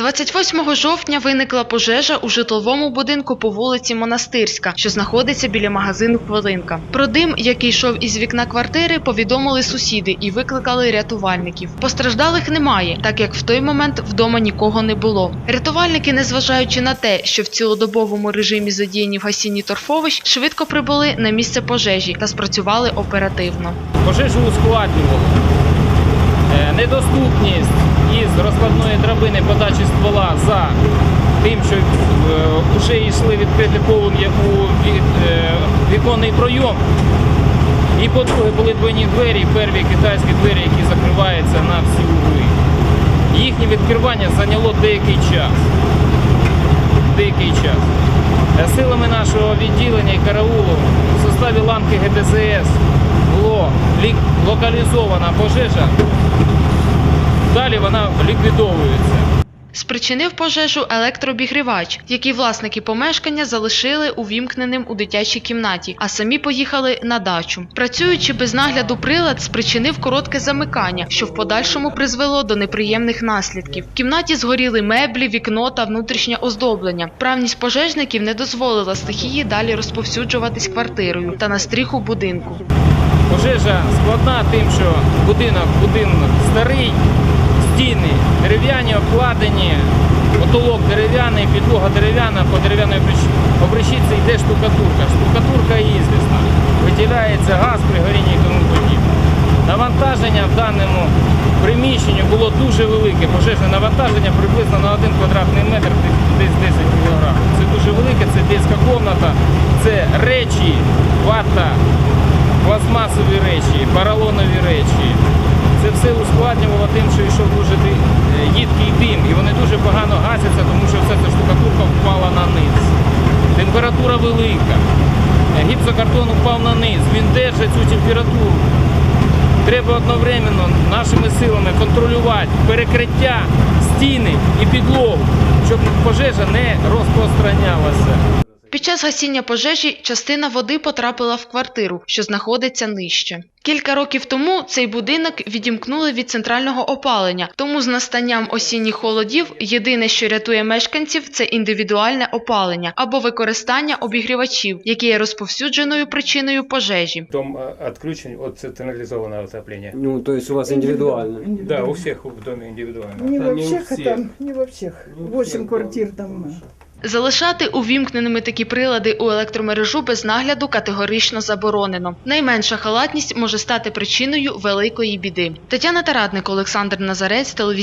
28 жовтня виникла пожежа у житловому будинку по вулиці Монастирська, що знаходиться біля магазину Хвилинка. Про дим, який йшов із вікна квартири, повідомили сусіди і викликали рятувальників. Постраждалих немає, так як в той момент вдома нікого не було. Рятувальники, незважаючи на те, що в цілодобовому режимі задіяні в гасінні торфовищ, швидко прибули на місце пожежі та спрацювали оперативно. Пожежу ускладнювало. Е, Недоступність із розкладної драбини подачі ствола за тим, що вже йшли відкрите полум'я у е, віконний пройом. І по-друге, були двойні двері, перві китайські двері, які закриваються на всі угли. Їхнє відкривання зайняло деякий час. Деякий час. Е, Силами нашого відділення і караулу в составі ланки ГДЗС було локалізована пожежа. Далі вона ліквідовується. Спричинив пожежу електрообігрівач, який власники помешкання залишили увімкненим у дитячій кімнаті, а самі поїхали на дачу. Працюючи без нагляду, прилад спричинив коротке замикання, що в подальшому призвело до неприємних наслідків. В кімнаті згоріли меблі, вікно та внутрішнє оздоблення. Правність пожежників не дозволила стихії далі розповсюджуватись квартирою та на стріху будинку. Пожежа складна тим, що будинок, будинок старий, стіни дерев'яні, обкладені, потолок дерев'яний, підлога дерев'яна, по дерев'яної обріч- обрешітці йде штукатурка. Штукатурка ізвісна. Виділяється газ при горінні і тому подібне. Навантаження в даному приміщенні було дуже велике. Пожежне навантаження приблизно на 1 квадратний метр десь 10 кг. Це дуже велике, це дитяча кімната, це речі, вата, пластмасові речі, поролонові речі. Це все ускладнювало тим, що йшов дуже їдкий дим, і вони дуже погано гасяться, тому що вся ця штукатурка впала на низ. Температура велика. Е, Гіпсокартон упав на низ, він держить цю температуру. Треба одновременно нашими силами контролювати перекриття, стіни і підлогу, щоб пожежа не розпространялася. Під час гасіння пожежі частина води потрапила в квартиру, що знаходиться нижче. Кілька років тому цей будинок відімкнули від центрального опалення, тому з настанням осінніх холодів єдине, що рятує мешканців, це індивідуальне опалення або використання обігрівачів, які є розповсюдженою причиною пожежі. Дом э, отключен от централизованного отопления. Ну, то есть у вас индивидуально. Да, у всех в доме индивидуально. Не во у всех. это не во у Восемь всех, квартир там. Залишати увімкненими такі прилади у електромережу без нагляду категорично заборонено. Найменша халатність може стати причиною великої біди. Тетяна Таратник, Олександр Назарець, телевізійний